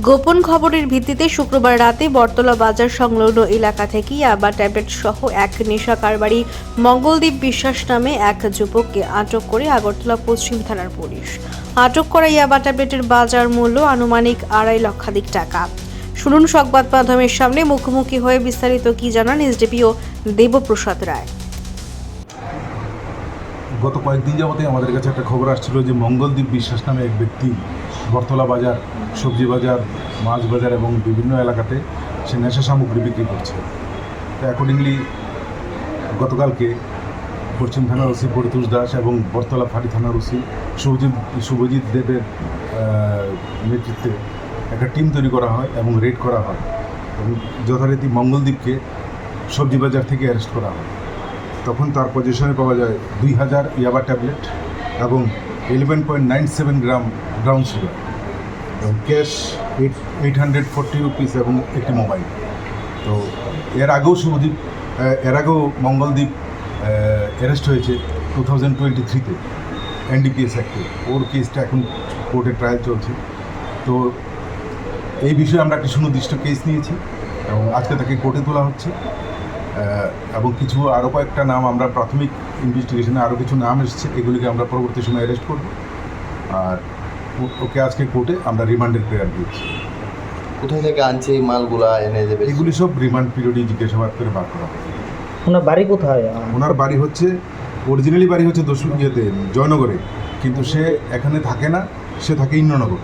গোপন খবরের ভিত্তিতে শুক্রবার রাতে বটতলা বাজার সংলগ্ন এলাকা থেকে ইয়াবা ট্যাবলেট সহ এক নেশা কারবারি মঙ্গলদীপ বিশ্বাস নামে এক যুবককে আটক করে আগরতলা পশ্চিম থানার পুলিশ। আটক করা ইয়াবা ট্যাবলেটের বাজার মূল্য আনুমানিক আড়াই লক্ষাধিক টাকা। শুনুন সংবাদ মাধ্যমের সামনে মুখোমুখি হয়ে বিস্তারিত কি জানান এসডিপিও দেবপ্রসাদ রায়। গত কয়েকদিন যাবতে আমাদের কাছে একটা খবর আসছিল যে মঙ্গলদীপ বিশ্বাস নামে এক ব্যক্তি বরতলা বাজার, সবজি বাজার, মাছ বাজার এবং বিভিন্ন এলাকাতে সে নেশা সামগ্রী বিক্রি করছে। তো অ্যাকর্ডিংলি গতকালকে পশ্চিম থানার ওসি পরিতোষ দাস এবং বরতলা ফাঁড়ি থানার ওসি শুভজিৎ শুভজিৎ দেবের নেতৃত্বে একটা টিম তৈরি করা হয় এবং রেড করা হয় এবং যথারীতি মঙ্গলদ্বীপকে সবজি বাজার থেকে অ্যারেস্ট করা হয়। তখন তার পজিশনে পাওয়া যায় দুই হাজার ইয়াবা ট্যাবলেট এবং eleven point nine seven gram brown sugar এবং cash eight eight hundred forty rupees এবং একটি মোবাইল তো এর আগেও শুভদ্বীপ এর আগেও মঙ্গলদ্বীপ অ্যারেস্ট হয়েছে টু থাউজেন্ড টোয়েন্টি থ্রিতে এনডিপিএস অ্যাক্টে ওর কেসটা এখন কোর্টে ট্রায়াল চলছে। তো এই বিষয়ে আমরা একটি সুনির্দিষ্ট কেস নিয়েছি এবং আজকে তাকে কোর্টে তোলা হচ্ছে। এবং কিছু আরও কয়েকটা নাম আমরা প্রাথমিক ইনভেস্টিগেশনে আরও কিছু নাম এসেছে এগুলিকে আমরা পরবর্তী সময় অ্যারেস্ট করব। আর ওকে আজকে কোর্টে আমরা রিমান্ডের প্রেয়ার দিয়েছি কোথায় থেকে আনছে এই মালগুলা এনে দেবে এগুলি সব রিমান্ড পিরিয়ডে জিজ্ঞাসাবাদ করে বার করা হবে। ওনার বাড়ি কোথায়? ওনার বাড়ি হচ্ছে অরিজিনালি বাড়ি হচ্ছে দস্যু ইয়েতে জয়নগরে। কিন্তু সে এখানে থাকে না সে থাকে ইন্দ্রনগর।